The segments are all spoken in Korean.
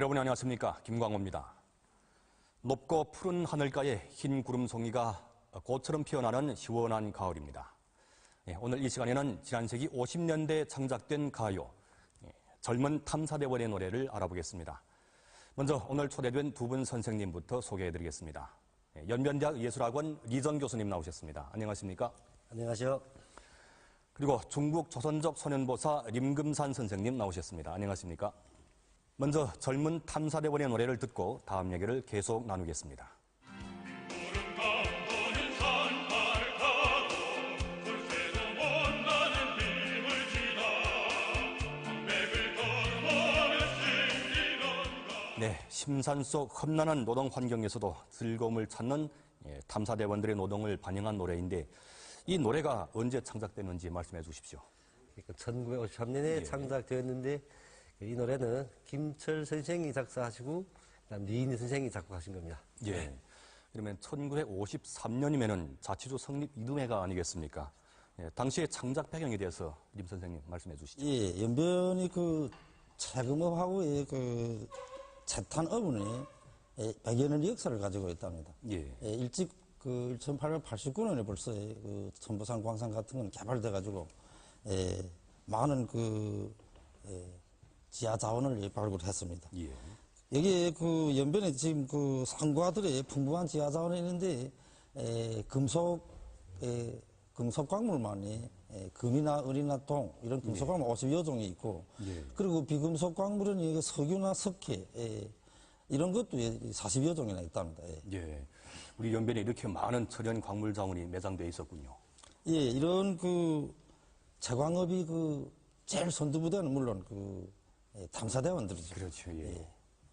여러분 안녕하십니까 김광호입니다. 높고 푸른 하늘가에 흰 구름송이가 꽃처럼 피어나는 시원한 가을입니다. 예, 오늘 이 시간에는 지난 세기 50년대에 창작된 가요 예, 젊은 탐사대원의 노래를 알아보겠습니다. 먼저 오늘 초대된 두 분 선생님부터 소개해드리겠습니다. 예, 연변대학 예술학원 리정 교수님 나오셨습니다. 안녕하십니까? 안녕하세요. 그리고 중국 조선족 소년보사 림금산 선생님 나오셨습니다. 안녕하십니까? 먼저 젊은 탐사대원의 노래를 듣고 다음 얘기를 계속 나누겠습니다. 네, 심산 속 험난한 노동 환경에서도 즐거움을 찾는 예, 탐사대원들의 노동을 반영한 노래인데 이 노래가 언제 창작됐는지 말씀해 주십시오. 그러니까 1953년에 예. 창작되었는데 이 노래는 김철 선생이 작사하시고 그다음 리인희 선생이 작곡하신 겁니다. 예. 그러면 1953년이면은 자치주 성립 이듬해가 아니겠습니까? 예, 당시의 창작 배경에 대해서 림 선생님 말씀해 주시죠. 예, 연변이 그 차금업하고의 그 채탄 어분의 100여 년의 역사를 가지고 있답니다. 예. 일찍 그 1889년에 벌써 그 천보산 광산 같은 건 개발돼 가지고 예, 많은 그 예, 지하 자원을 발굴했습니다. 예. 여기에 그 연변에 지금 그 상과들의 풍부한 지하 자원이 있는데 에, 금속 에, 금속 광물만이 에, 금이나 은이나 동 이런 금속 광물 50여 종이 있고 예. 그리고 비금속 광물은 여기 석유나 석회 에, 이런 것도 40여 종이나 있답니다. 예. 예. 우리 연변에 이렇게 많은 천연 광물 자원이 매장되어 있었군요. 예, 이런 그 채광업이 그 제일 선두부대는 물론 그 예, 탐사대원들이죠. 그렇죠. 예.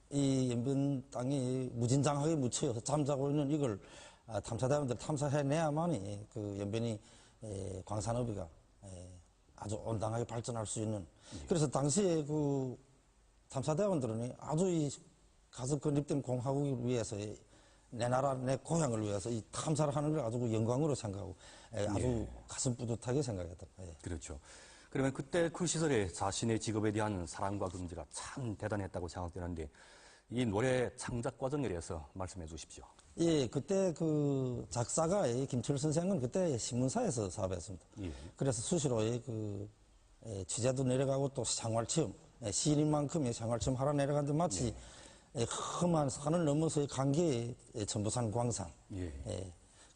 이 연변 땅이 무진장하게 묻혀서 잠자고 있는 이걸 아, 탐사대원들 탐사해내야만이 그 연변이 에, 광산업이가 에, 아주 온당하게 발전할 수 있는 그래서 당시에 그 탐사대원들은 아주 이 가서 건립된 공화국을 위해서 이내 나라 내 고향을 위해서 이 탐사를 하는 걸 아주 그 영광으로 생각하고 에, 아주 가슴 뿌듯하게 생각했다. 예. 그렇죠. 그러면 그때 그 시절에 자신의 직업에 대한 사랑과 긍지가 참 대단했다고 생각되는데 이 노래 창작 과정에 대해서 말씀해 주십시오. 예, 그때 그 작사가 이 김철 선생은 그때 신문사에서 사업했습니다. 예. 그래서 수시로 이그 예, 취재도 내려가고 또 생활체험, 예, 시인만큼의 생활체험 하러 내려갔는데 마치 예, 험한 산을 넘어서의 예, 전부산 광산. 예.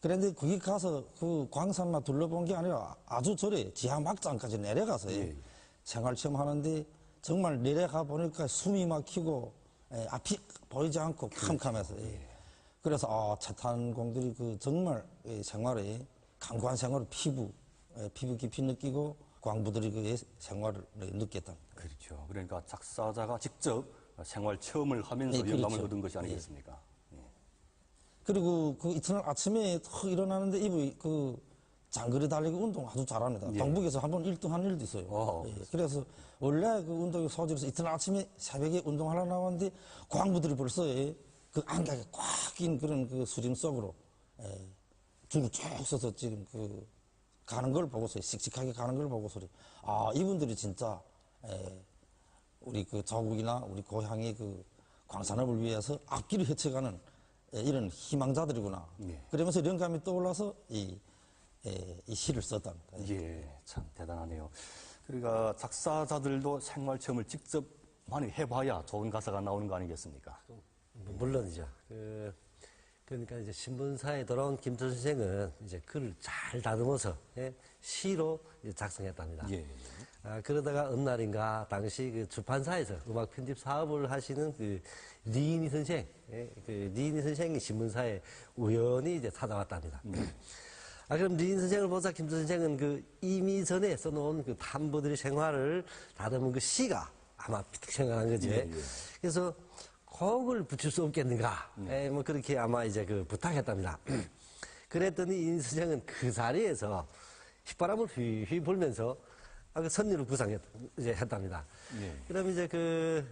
그런데 거기 가서 그 광산만 둘러본 게 아니라 아주 절에 지하 막장까지 내려가서 예. 생활 체험 하는데 정말 내려가 보니까 숨이 막히고 예, 앞이 보이지 않고 캄캄해서 예. 그래서 아 차탄공들이 그 정말 예, 생활에 강관 생활을 피부 예, 피부 깊이 느끼고 광부들이 그 생활을 느꼈다. 그렇죠. 그러니까 작사자가 직접 생활 체험을 하면서 예, 영감을 그렇죠. 얻은 것이 아니겠습니까? 예. 그리고 그 이튿날 아침에 턱 일어나는데 이분이 그 장거리 달리기 운동 아주 잘합니다. 예. 동북에서 한 번 1등 한 일도 있어요. 어. 예, 그래서 원래 그 운동의 소질에서 이튿날 아침에 새벽에 운동하러 나왔는데 광부들이 벌써 예, 그 안각에 꽉 낀 그런 그 수림 속으로 예, 줄을 쭉 서서 지금 그 가는 걸 보고서 씩씩하게 가는 걸 보고서 아 이분들이 진짜 예, 우리 그 조국이나 우리 고향의 그 광산업을 위해서 앞길을 헤쳐가는 예, 이런 희망자들이구나. 예. 그러면서 영감이 떠올라서 이, 예, 이 시를 썼답니다. 예, 참 대단하네요. 그러니까 작사자들도 생활 체험을 직접 많이 해봐야 좋은 가사가 나오는 거 아니겠습니까? 뭐 물론이죠. 그, 그러니까 이제 신문사에 돌아온 김철 선생은 이제 글을 잘 다듬어서 예, 시로 작성했답니다. 예. 아, 그러다가 어느 날인가 당시 그 출판사에서 음악 편집 사업을 하시는 그 리인희 선생, 예, 그 리인희 선생이 신문사에 우연히 이제 찾아왔답니다. 아, 그럼 리인 선생을 보자 김철 선생은 그 이미 전에 써놓은 그 탐보들의 생활을 다듬은 그 시가 아마 생각한 거지. 예, 예. 그래서 곡을 붙일 수 없겠는가? 예, 뭐 그렇게 아마 이제 그 부탁했답니다. 그랬더니 이 선생은 그 자리에서 휘바람을 휘휘 불면서 아, 그 선율을 구상했, 이제 했답니다. 예. 그럼 이제 그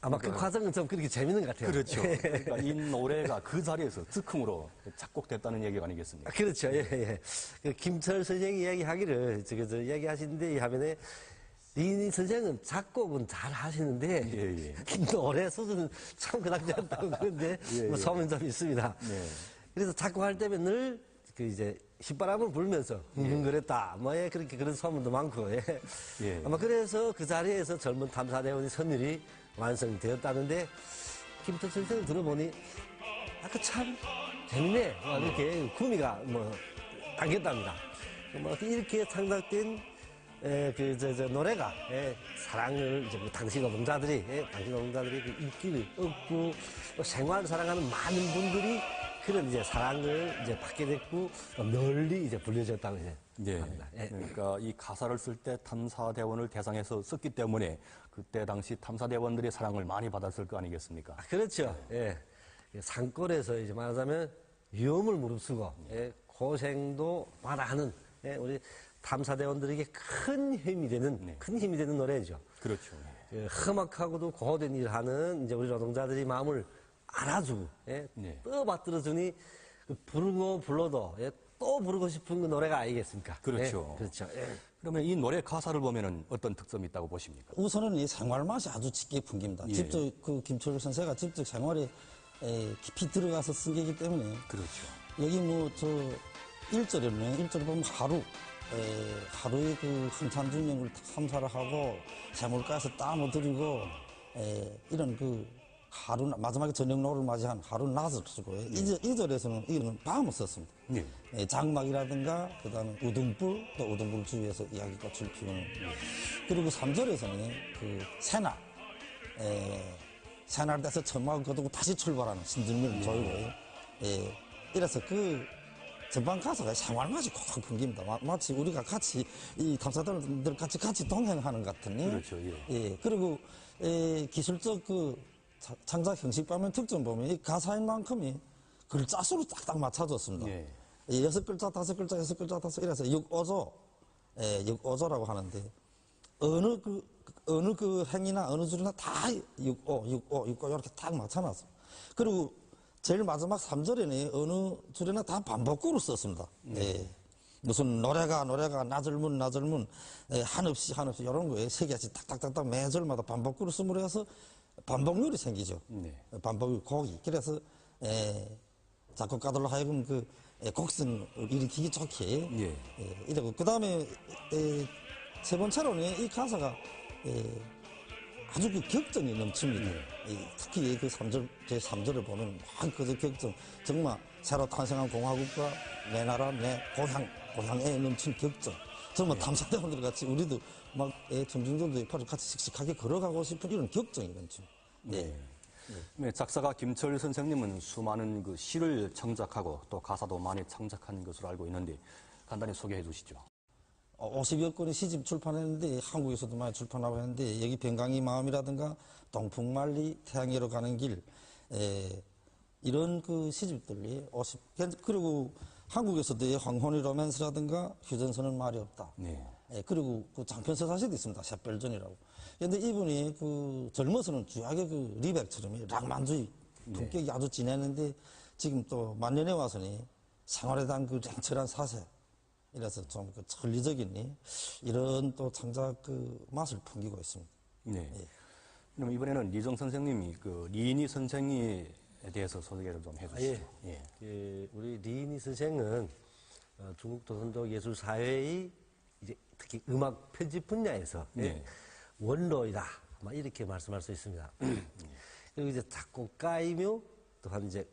아마 그 과정은 좀 그렇게 재밌는 것 같아요. 그렇죠. 그러니까 이 노래가 그 자리에서 즉흥으로 작곡됐다는 얘기가 아니겠습니까? 아, 그렇죠. 예, 예. 그 김철 선생이 이야기하기를, 저, 저, 이야기하시는데, 이 화면에, 리니 선생은 작곡은 잘 하시는데 예, 예. 노래 수준은 참 그닥지 않다고 그런데 뭐 소문 좀 있습니다. 네. 그래서 작곡할 때면 늘 그 이제 휘바람을 불면서 흥흥거렸다. 뭐 예, 그렇게 그런 소문도 많고 예. 예. 아마 그래서 그 자리에서 젊은 탐사대원의 선율이 완성이 되었다는데 김태 선생을 들어보니 아까 참 재밌네. 뭐 이렇게 구미가 뭐 당겼답니다. 뭐 이렇게 창작된 에, 그, 저, 저, 노래가, 예, 사랑을, 이제, 그 당시 노동자들이, 예, 당시 노동자들이 그 인기를 얻고, 또 생활을 사랑하는 많은 분들이 그런 이제 사랑을 이제 받게 됐고, 또 널리 이제 불려졌다고 이제 예. 합니다. 예. 그러니까 이 가사를 쓸 때 탐사대원을 대상해서 썼기 때문에 그때 당시 탐사대원들의 사랑을 많이 받았을 거 아니겠습니까? 아, 그렇죠. 예. 그 산골에서 이제 말하자면 위험을 무릅쓰고, 예, 고생도 마다하는, 예, 우리 탐사대원들에게 큰 힘이 되는, 큰 힘이 되는 노래죠. 그렇죠. 그 험악하고도 고된 일을 하는 이제 우리 노동자들이 마음을 알아주고, 예, 네. 떠받들어주니 그 부르고 불러도, 예, 또 부르고 싶은 그 노래가 아니겠습니까? 그렇죠. 예, 그렇죠. 예. 그러면 이 노래 가사를 보면은 어떤 특성이 있다고 보십니까? 우선은 이 생활 맛이 아주 짙게 풍깁니다. 예. 직접 그 김철구 선생가 직접 생활에 에, 깊이 들어가서 쓴 게기 때문에 그렇죠. 여기 뭐 저 일절에는일절에 보면 하루 에, 하루에 그 흥찬 중령을 탐사를 하고 해물가에서 땀을 들이고 에, 이런 그 하루 마지막에 저녁 노를 맞이한 하루 낮을 쓰고 이절이절에서는 이거는 밤을 썼습니다. 예. 예, 장막이라든가 그다음에 우등불 또 우등불 주위에서 이야기꽃을 피우는 그리고 3절에서는 그 새날 에, 새날 돼서 천막을 거두고 다시 출발하는 신들미를 조이고 예, 이래서 그 전반 가사가 생활 맛이 콕 풍깁니다. 마- 마치 우리가 같이 이 탐사들들 같이 같이 동행하는 것 같은 예. 그렇죠, 예. 예, 그리고 에, 기술적 그 자- 창작 형식 방면 특점 보면 이 가사인 만큼이 글자 수로 딱딱 맞춰줬습니다. 예. 예, 여섯 글자, 다섯 글자, 여섯 글자, 다섯 이래서 육오조, 예, 육오조라고 하는데 어느 그 어느 그 행이나 어느 줄이나 다 육오, 육오, 육오 이렇게 딱 맞춰놨어. 그리고 제일 마지막 삼절에는 어느 줄이나 다 반복구로 썼습니다. 예. 무슨 노래가 노래가 나절문 나절문 예, 한없이 한없이 이런 거에 세 개씩 딱딱딱딱 매 절마다 반복구로 쓰므로 해서 반복률이 생기죠. 네. 반복률 곡이 그래서 에, 작곡가들로 하여금 그 에, 곡선 일으키기 좋게 예. 예, 이러고 그 다음에 세 번째로는 이 가사가 에, 아주 그 격정이 넘칩니다. 이, 특히 그 3절, 제 3절을 보면 막 그저 격정. 정말 새로 탄생한 공화국과 내 나라, 내 고향, 고향에 넘친 격정. 정말 탐사대원들 같이 우리도 막 애, 청중들도 옆으로 같이 씩씩하게 걸어가고 싶은 이런 격정이 넘쳐. 예. 네, 작사가 김철 선생님은 수많은 그 시를 창작하고 또 가사도 많이 창작한 것으로 알고 있는데 간단히 소개해 주시죠. 50여 건의 시집 출판했는데 한국에서도 많이 출판하고 했는데 여기 병강이 마음이라든가 동풍만리 태양계로 가는 길 에, 이런 그 시집들이 50 그리고 한국에서도 이 황혼의 로맨스라든가 휴전선은 말이 없다. 네. 예, 그리고 그 장편 서사시도 있습니다. 샛별전이라고. 근데 이분이 그 젊어서는 주하게 그 리백처럼 이 낭만주의 품격이 아주 진했는데 지금 또 만년에 와서니 생활에 대한 그 냉철한 사세 이래서 좀 그 천리적인 이런 또 창작 그 맛을 풍기고 있습니다. 네. 그럼 이번에는 리정 선생님이 그 리니 선생에 대해서 소개를 좀 해주시죠. 예. 그 우리 리니 선생은 어, 중국 조선족 예술 사회의 이제 특히 음악 편집 분야에서 예, 네. 원로이다. 막 이렇게 말씀할 수 있습니다. 그리고 이제 작곡가이며 또한 이제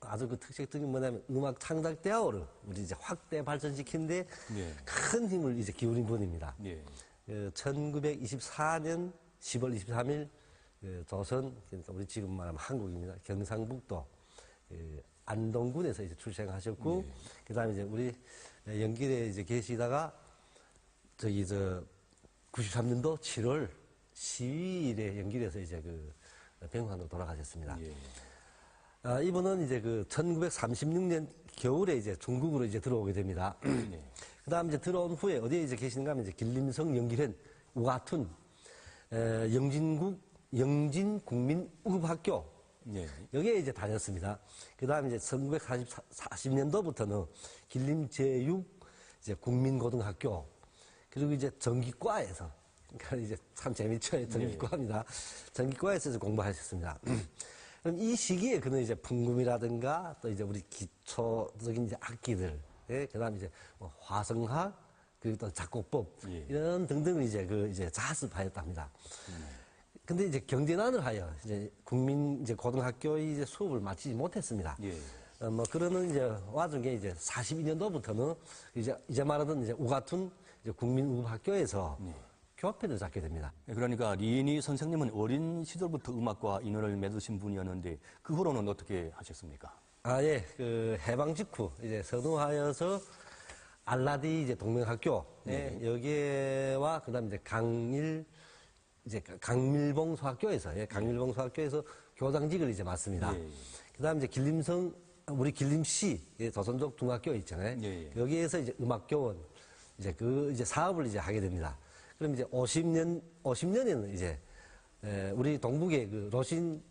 아주 그 특색적인 뭐냐면 음악 창작 대화를 우리 이제 확대 발전시키는데 네. 큰 힘을 이제 기울인 분입니다. 예. 그 1924년 10월 23일 그 조선 그러니까 우리 지금 말하면 한국입니다. 경상북도 그 안동군에서 이제 출생하셨고 그다음에 이제 우리 연길에 이제 계시다가 저기 저 93년도 7월 12일에 연길에서 이제 그 병환으로 돌아가셨습니다. 예. 아, 이분은 이제 그 1936년 겨울에 이제 중국으로 이제 들어오게 됩니다. 그 다음 이제 들어온 후에 어디에 이제 계시는가 하면 이제 길림성 영길현 우아툰, 에, 영진국, 영진국민우급학교. 예. 여기에 이제 다녔습니다. 그 다음에 이제 1940년도부터는 길림제육 이제 국민고등학교, 그리고 이제 전기과에서 그러니까 이제 참 재밌죠. 전기과입니다. 전기과에서 이제 공부하셨습니다. 그럼 이 시기에 그는 이제 풍금이라든가 또 이제 우리 기초적인 이제 악기들, 예, 그 다음에 이제 뭐 화성학, 그리고 또 작곡법, 예. 이런 등등을 이제 그 이제 자습하였답니다. 근데 이제 경제난을 하여 이제 국민 이제 고등학교의 이제 수업을 마치지 못했습니다. 예. 어, 뭐 그러는 이제 와중에 이제 42년도부터는 이제 이제 말하던 이제 우가툰 이제 국민음악학교에서 교합회를 잡게 됩니다. 예, 그러니까 리니 선생님은 어린 시절부터 음악과 인연을 맺으신 분이었는데 그 후로는 어떻게 하셨습니까? 아, 예. 그 해방 직후 이제 선우하여서 알라디 이제 동명학교 예, 여기에와 그다음에 이제 강일 이제 강밀봉 소학교에서 예, 강밀봉 소학교에서 교장직을 이제 맡습니다. 예. 그다음에 이제 길림성 우리 길림시 예, 조선족 중학교 있잖아요. 예, 예. 여기에서 이제 음악교원 이제 그 이제 사업을 이제 하게 됩니다. 그럼 이제 50년 50년에는 이제 에, 우리 동북의 그 로신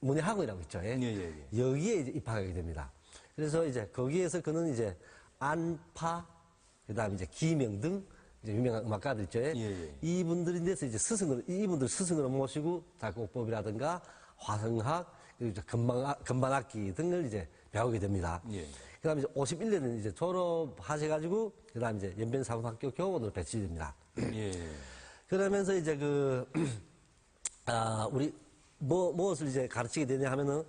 문예학원이라고 있죠. 예? 예, 예, 여기에 이제 입학하게 됩니다. 그래서 이제 거기에서 그는 이제 안파, 그 다음에 이제 기명 등 이제 유명한 음악가들 있죠. 예, 예. 이분들인데서 이제 스승을, 이분들 스승으로 모시고 작곡법이라든가 화성학, 그리고 건반, 건반악기 등을 이제 배우게 됩니다. 예. 그 다음에 이제 51년에 이제 졸업하셔가지고, 그 다음에 이제 연변 사범학교 교원으로 배치됩니다. 예. 그러면서 이제 그, 아, 우리, 뭐, 무엇을 이제 가르치게 되냐 하면은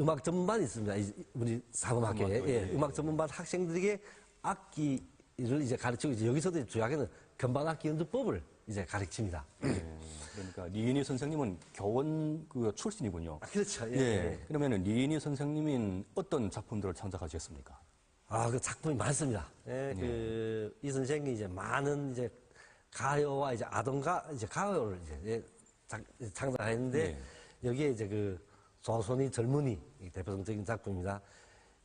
음악 전문반이 있습니다. 이- 우리 사범학교에. 예, 음악 전문반 학생들에게 악기 를 이제 가르치고 이제 여기서도 주요하게는 건반악기 연주법을 이제 가르칩니다. 예. 그러니까 리니 선생님은 교원 그 출신이군요. 아, 그렇죠. 예. 예. 예. 그러면은 리니 선생님인 어떤 작품들을 창작하셨습니까? 아, 그 작품이 많습니다. 예, 그, 이 선생이 이제 많은 이제 가요와 이제 아동가, 이제 가요를 이제 예, 작, 창작했는데 여기에 이제 그 조선이 젊은이 이 대표적인 작품입니다.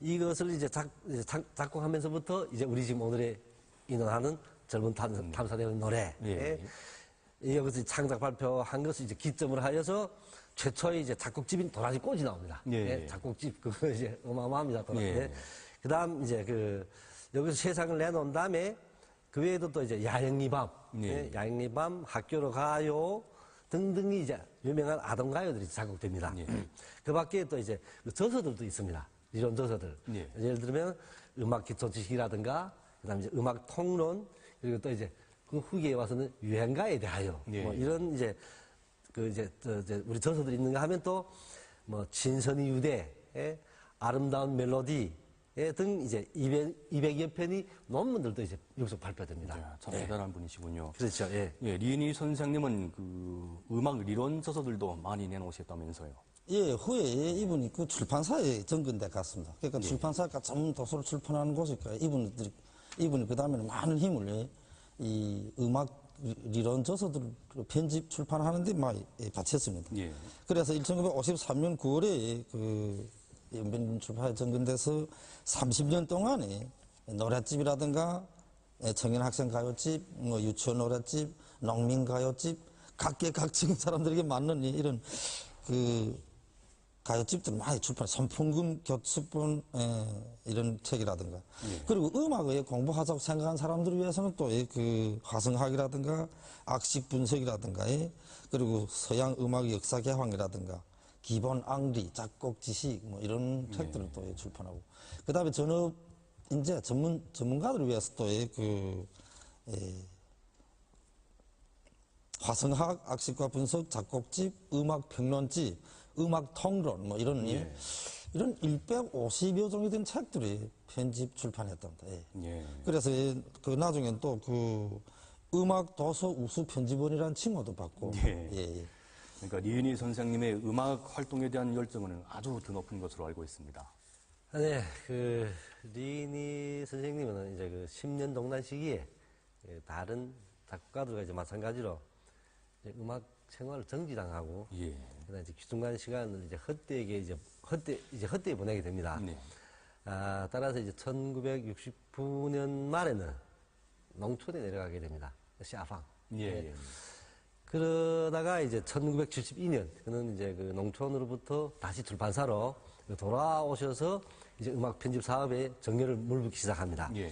이것을 이제 작, 작, 작 곡하면서부터 이제 우리 지금 오늘의 인원하는 젊은 탐, 탐사대원 노래. 예. 예. 여기서 창작 발표한 것을 이제 기점을 하여서 최초의 이제 작곡집인 도라지 꽃이 나옵니다. 예. 작곡집 그거 이제 어마어마합니다. 도라지. 예. 그 다음 이제 그 여기서 세상을 내놓은 다음에 그 외에도 또 이제 야영리 밤, 예. 예, 야영리 밤, 학교로 가요 등등이 이제 유명한 아동 가요들이 작곡됩니다. 예. 그 밖에 또 이제 그 저서들도 있습니다. 이런 저서들. 예. 예를 들면 음악 기초 지식이라든가 그다음에 이제 음악 통론 그리고 또 이제 그 후기에 와서는 유행가에 대하여 예. 뭐 이런 이제 그 이제, 저, 이제 우리 저서들이 있는가 하면 또 뭐 진선이 유대, 예, 아름다운 멜로디 예, 등 이제 200, 200여 편이 논문들도 이제 여기서 발표됩니다. 야, 참 예. 대단한 분이시군요. 그렇죠. 예. 예, 리니 선생님은 그 음악 이론 저서들도 많이 내놓으셨다면서요. 예, 후에 이분이 그 출판사에 전근대 갔습니다. 그러니까 예. 출판사가 전문 도서를 출판하는 곳이니까 이분들이, 이분이 그 다음에는 많은 힘을 예, 이 음악 이론 저서들을 편집 출판하는데 많이 예, 바쳤습니다. 예. 그래서 1953년 9월에 그 연변 출판에 전근돼서 30년 동안에 노랫집이라든가 예, 청년 학생 가요집, 뭐 유치원 노랫집, 농민 가요집, 각계 각층 사람들에게 맞는 이- 이런 그 가요집들 많이 출판, 선풍금 교습본 에, 이런 책이라든가. 그리고 음악에 공부하자고 생각한 사람들을 위해서는 또 그 화성학이라든가 악식 분석이라든가 예, 그리고 서양 음악 역사 개황이라든가 기본 앙리, 작곡 지식 뭐 이런 책들을 또 예, 출판하고. 그 다음에 전업 이제 전문 전문가들을 위해서 또그 화성학, 악식과 분석, 작곡집, 음악 평론집, 음악 통론, 뭐 이런, 예. 이런 150여 종이 된 책들이 편집 출판했답니다. 예. 예. 그래서 예, 그 나중엔 또 그 음악 도서 우수 편집원이라는 칭호도 받고. 예. 예, 예. 그러니까 리니 선생님의 음악 활동에 대한 열정은 아주 더 높은 것으로 알고 있습니다. 네, 그 리니 선생님은 이제 그 10년 동란 시기에 그 다른 작곡가들과 이제 마찬가지로 이제 음악 생활을 정지당하고 예. 그다음 이제 중간 시간을 이제 헛되게 이제 헛되 이제 헛되게 보내게 됩니다. 네. 아, 따라서 이제 1969년 말에는 농촌에 내려가게 됩니다. 시아팡. 예. 예. 그러다가 이제 1972년 그는 이제 그 농촌으로부터 다시 출판사로 돌아오셔서 이제 음악 편집 사업에 정열을 물붓기 시작합니다. 예.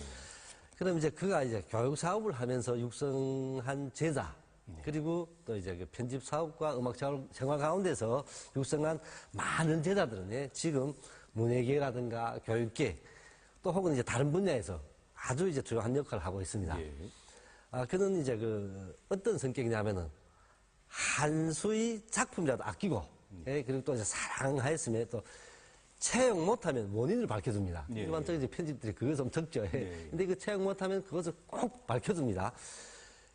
그럼 이제 그가 이제 교육 사업을 하면서 육성한 제자, 그리고 또 이제 그 편집 사업과 음악 생활- 가운데서 육성한 많은 제자들은 예, 지금 문예계라든가 교육계 또 혹은 이제 다른 분야에서 아주 이제 중요한 역할을 하고 있습니다. 예. 아, 그는 이제 그 어떤 성격이냐면은 한 수의 작품이라도 아끼고 예, 그리고 또 이제 사랑하였으면 또 채용 못하면 원인을 밝혀줍니다. 예. 일반적인 이제 편집들이 좀 적죠. 예. 예. 근데 그 채용 못하면 그것을 꼭 밝혀줍니다.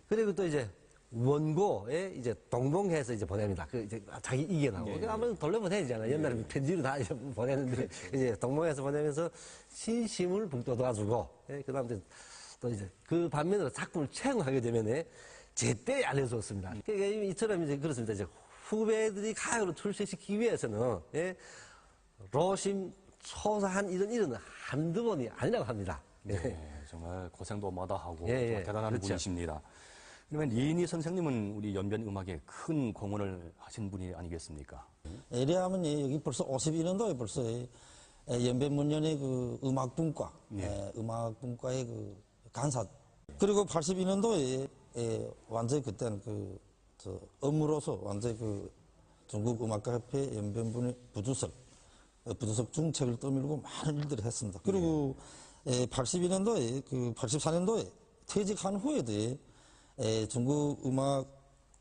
그리고 또 이제 원고에 이제 동봉해서 이제 보냅니다. 그 이제 자기 이겨나고. 예. 그 아무래도 돌려보내야잖아요. 옛날에 편지로 다 이제 보내는데 이제 동봉해서 보내면서 신심을 북돋아주고, 예. 그 다음에 또 이제 그 반면으로 작품을 채용하게 되면 제때 알려줬습니다. 그러니까 이처럼 이제 그렇습니다. 이제 후배들이 가요로 출세시키기 위해서는, 예. 로심 초사한 이런 일은 한두 번이 아니라고 합니다. 예. 네, 정말 고생도 마다하고 예, 예. 대단한 그렇죠. 분이십니다. 그러면 이인희 선생님은 우리 연변 음악에 큰 공헌을 하신 분이 아니겠습니까? 예리하면 예, 여기 벌써 51년도에 벌써 예, 연변문연의 그 음악 분과, 예, 음악 분과의 그 간사. 그리고 82년도에 예, 완전히 그때는 그, 저, 업무로서 완전히 그 중국 음악가협회 연변분의 부주석, 어, 부주석 중책을 떠밀고 많은 일들을 했습니다. 그리고 예, 82년도에 그 84년도에 퇴직한 후에도 예, 예, 중국 음악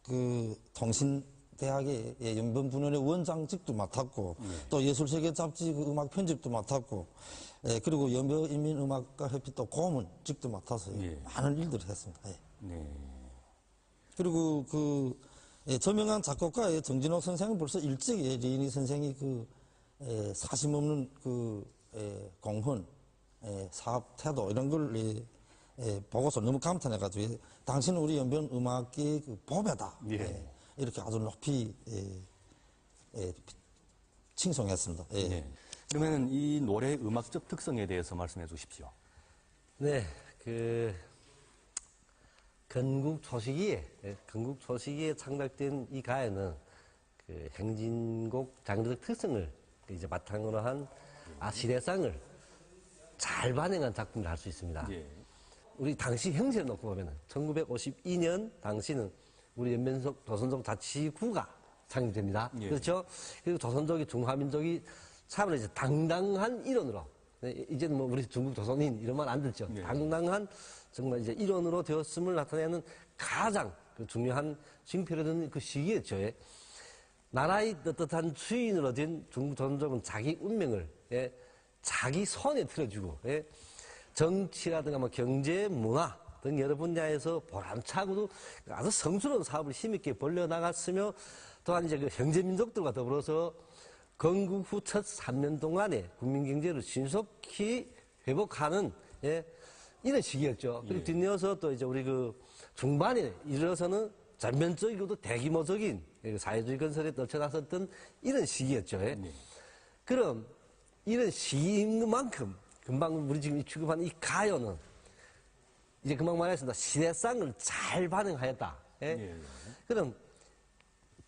그 통신 대학의 예, 연변 분원의 원장직도 맡았고 또 예술세계 잡지 그 음악 편집도 맡았고 예, 그리고 연변 인민음악가 협회 또 고문직도 맡아서 예, 예. 많은 일들을 했습니다. 예. 네. 그리고 그 예, 저명한 작곡가의 정진호 선생은 벌써 일찍이 리인희 선생이 그 예, 사심 없는 그 예, 공헌, 예, 사업 태도 이런 걸 예, 예, 보고서 너무 감탄해가지고 예, 당신은 우리 연변 음악계의 그 보배다. 예. 예, 이렇게 아주 높이 예, 예, 칭송했습니다. 예. 네. 그러면 이 노래의 음악적 특성에 대해서 말씀해 주십시오. 네, 그 건국 초시기에 예, 건국 초시기에 창작된 이 가요는 그 행진곡 장르적 특성을 이제 바탕으로 한 아 시대상을 잘 반영한 작품을 할 수 있습니다. 예. 우리 당시 형세를 놓고 보면은 1952년 당시는 우리 연면속 조선족 자치구가 창립됩니다. 예. 그렇죠? 그리고 조선족이 중화민족이 참으로 이제 당당한 일원으로 네, 이제는 뭐 우리 중국 조선인 이런 말 안 듣죠. 예. 당당한 정말 이제 일원으로 되었음을 나타내는 가장 그 중요한 징표를 둔그 시기였죠. 예. 나라의 떳떳한 주인으로 된 중국 조선족은 자기 운명을 예, 자기 손에 들어주고 예, 정치라든가 뭐 경제, 문화 등 여러 분야에서 보람차고도 아주 성스러운 사업을 힘있게 벌려나갔으며 또한 이제 그 형제민족들과 더불어서 건국 후 첫 3년 동안에 국민 경제를 신속히 회복하는 예, 이런 시기였죠. 그리고 뒤이어서 또 이제 우리 그 중반에 이르러서는 전면적이고도 대규모적인 그 사회주의 건설에 떨쳐나섰던 이런 시기였죠. 예. 그럼 이런 시기인 만큼 금방 우리 지금 취급하는 이 가요는 이제 금방 말했습니다. 시대상을 잘 반영하였다. 예? 예. 그럼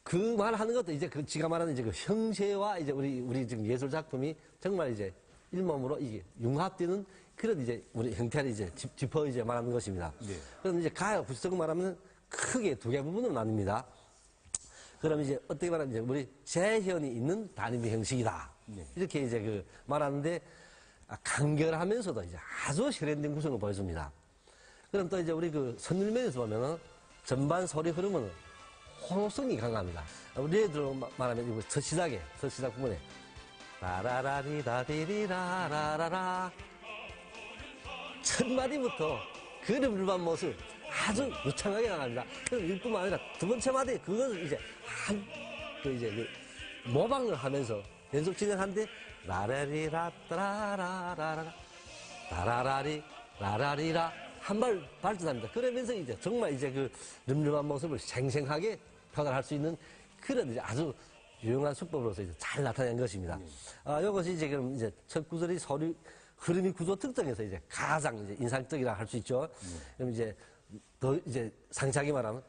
그 말하는 것도 이제 그 지가 말하는 이제 그 형세와 이제 우리 우리 지금 예술 작품이 정말 이제 일몸으로 이게 융합되는 그런 이제 우리 형태를 이제 짚- 짚어 이제 말하는 것입니다. 예. 그럼 이제 가요 구성 말하면 크게 두 개 부분으로 나뉩니다. 그럼 이제 어떻게 말하면 이제 우리 재현이 있는 단임의 형식이다. 네. 이렇게 이제 그 말하는데 아, 간결하면서도 이제 아주 세련된 구성을 보여줍니다. 그럼 또 이제 우리 그 선율면에서 보면은 전반 소리 흐름은 호소성이 강합니다. 우리 마- 말하면 이거 첫 시작에, 첫 시작 부분에 라라라리다디리라라라라 첫 마디부터 그림을만 모습 아주 유창하게 나갑니다. 그럼 이뿐만 아니라 두 번째 마디 그것을 이제 한 그 이제 그 모방을 하면서 연속 진행하는데 라라리라 따라라라라 라라라리 라라리라 한 발 발전합니다. 그러면서 이제 정말 이제 그 늠름한 모습을 생생하게 표현할 수 있는 그런 이제 아주 유용한 수법으로서 이제 잘 나타낸 것입니다. 아, 이것이 이제 그럼 이제 첫 구절이 소리 흐름이 구조 특성에서 이제 가장 이제 인상적이라 할 수 있죠. 그럼 이제 더 이제 상세하게 말하면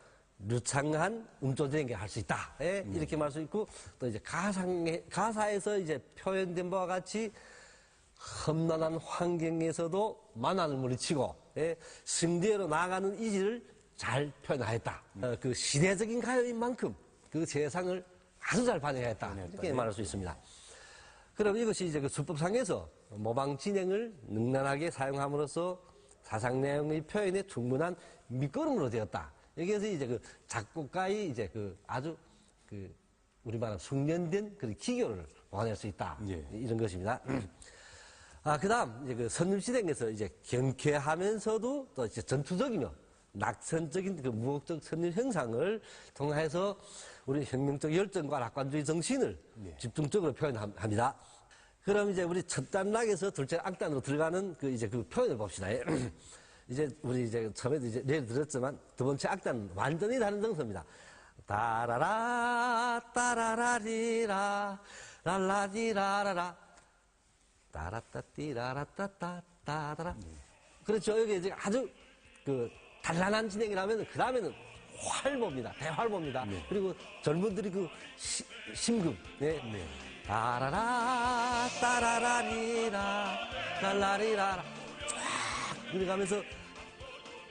유창한 음조대행게 할수 있다. 예? 이렇게 말할 수 있고 또 이제 가상에, 가사에서 이제 표현된 바와 같이 험난한 환경에서도 만환을 물리치고 예? 승대로 나아가는 의지를 잘 표현하였다. 어, 그 시대적인 가요인 만큼 그 세상을 아주 잘 반영했다. 이렇게 말할 수 있습니다. 그럼 이것이 이제 그 수법상에서 모방 진행을 능란하게 사용함으로써 사상 내용의 표현에 충분한 밑거름으로 되었다. 여기에서 이제 그 작곡가의 이제 그 아주 그 우리 말하는 숙련된 그 기교를 보완할 수 있다. 예. 이런 것입니다. 아, 그 다음, 이제 그 선율시대에서 이제 경쾌하면서도 또 이제 전투적이며 낙선적인 그 무역적 선율 형상을 통해서 우리 혁명적 열정과 낙관주의 정신을 집중적으로 표현합니다. 그럼 이제 우리 첫 단락에서 둘째 악단으로 들어가는 그 이제 그 표현을 봅시다. 이제 우리 이제 처음에도 이제 예를 들었지만 두 번째 악단은 완전히 다른 정서입니다. 따라라, 따라라리라, 랄라리라라라. 따라따띠라라따따따다라. 그렇죠. 여기 이제 아주 그 단란한 진행이라면 그 다음에는 활보입니다. 대활보입니다. 그리고 젊은들이 그 시- 심금. 네. 따라라 따라라리라 랄라리라 쫙 들어가면서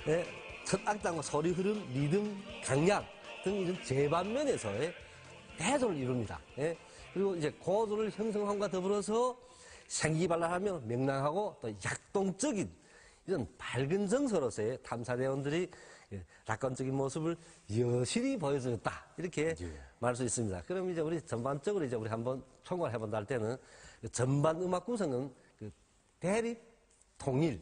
예, 첫 악단과 소리 흐름, 리듬, 강약 등 이런 재반면에서의 대조를 이룹니다. 예. 그리고 이제 고도를 형성함과 더불어서 생기발랄하며 명랑하고 또 약동적인 이런 밝은 정서로서의 탐사대원들이 예, 낙관적인 모습을 여실히 보여줬다. 이렇게 말할 수 있습니다. 그럼 이제 우리 전반적으로 이제 우리 한번 총괄 해 본다 할 때는 그 전반 음악 구성은 그 대립, 통일,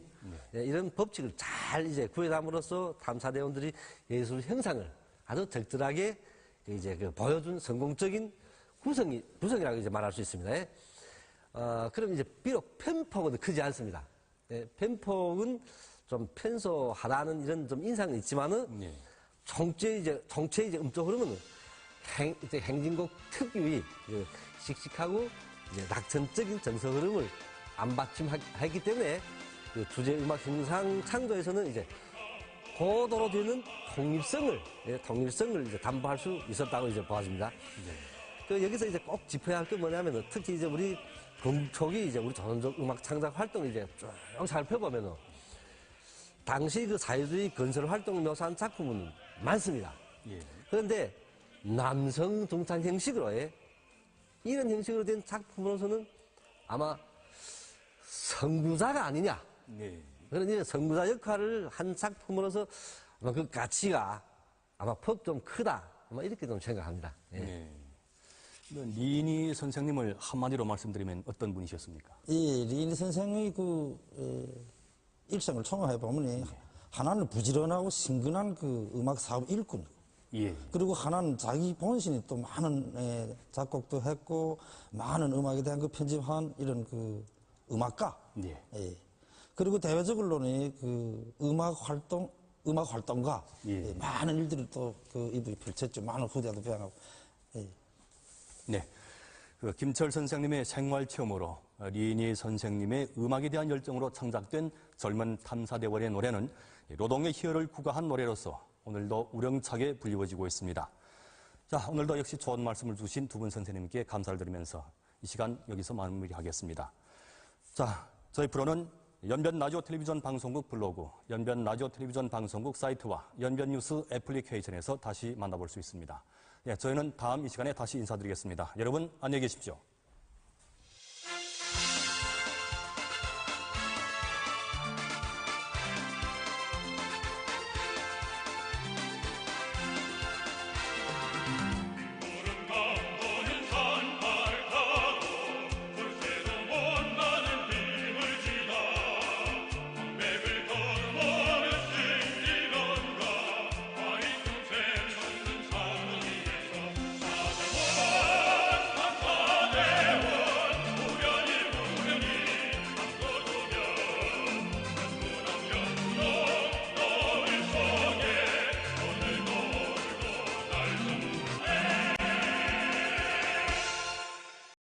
예, 이런 법칙을 잘 이제 구현함으로써 탐사대원들이 예술 형상을 아주 적절하게 이제 그 보여준 성공적인 구성이, 구성이라고 이제 말할 수 있습니다. 예. 어, 그럼 이제 비록 편폭은 크지 않습니다. 예, 편폭은 좀 편소하다는 이런 좀 인상은 있지만은 예. 총체 이제 총체 이제 음적 흐름은 행, 이제 행진곡 특유의 그 씩씩하고 이제 낙천적인 정서 흐름을 안 받침했기 때문에 그 주제 음악 형상 창조에서는 이제 고도로 되는 통일성을 예, 통일성을 이제 담보할 수 있었다고 이제 보아집니다. 그 여기서 이제 꼭 짚어야 할 게 뭐냐면은 특히 이제 우리 동촉이 이제 우리 조선족 음악 창작 활동을 이제 쭉 살펴보면은 당시 그 사회주의 건설 활동을 묘사한 작품은 많습니다. 예. 그런데 남성 동탄 형식으로 예, 이런 형식으로 된 작품으로서는 아마 선구자가 아니냐 예. 그런 이제 선구자 역할을 한 작품으로서 아마 그 가치가 아마 퍽좀 크다 아마 이렇게 좀 생각합니다. 예. 예. 그 리니 선생님을 한마디로 말씀드리면 어떤 분이셨습니까? 이 리니 선생의 그 에, 일생을 총합해 보면 하나는 부지런하고 신근한 그 음악 사업 일꾼. 예. 그리고 하나는 자기 본신이 또 많은 에, 작곡도 했고 많은 음악에 대한 그 편집한 이런 그 음악가. 예. 예. 그리고 대외적으로는 그 음악 활동, 음악 활동가 예. 예, 많은 일들을 또 그 이분이 펼쳤죠. 많은 후대도 배양하고. 예. 네. 그 김철 선생님의 생활 체험으로 리니 선생님의 음악에 대한 열정으로 창작된 젊은 탐사대원의 노래는 노동의 희열을 구가한 노래로서 오늘도 우렁차게 불리워지고 있습니다. 자, 오늘도 역시 좋은 말씀을 주신 두 분 선생님께 감사를 드리면서 이 시간 여기서 마무리하겠습니다. 자, 저희 프로는 연변 라디오 텔레비전 방송국 블로그, 연변 라디오 텔레비전 방송국 사이트와 연변 뉴스 애플리케이션에서 다시 만나볼 수 있습니다. 예, 저희는 다음 이 시간에 다시 인사드리겠습니다. 여러분 안녕히 계십시오.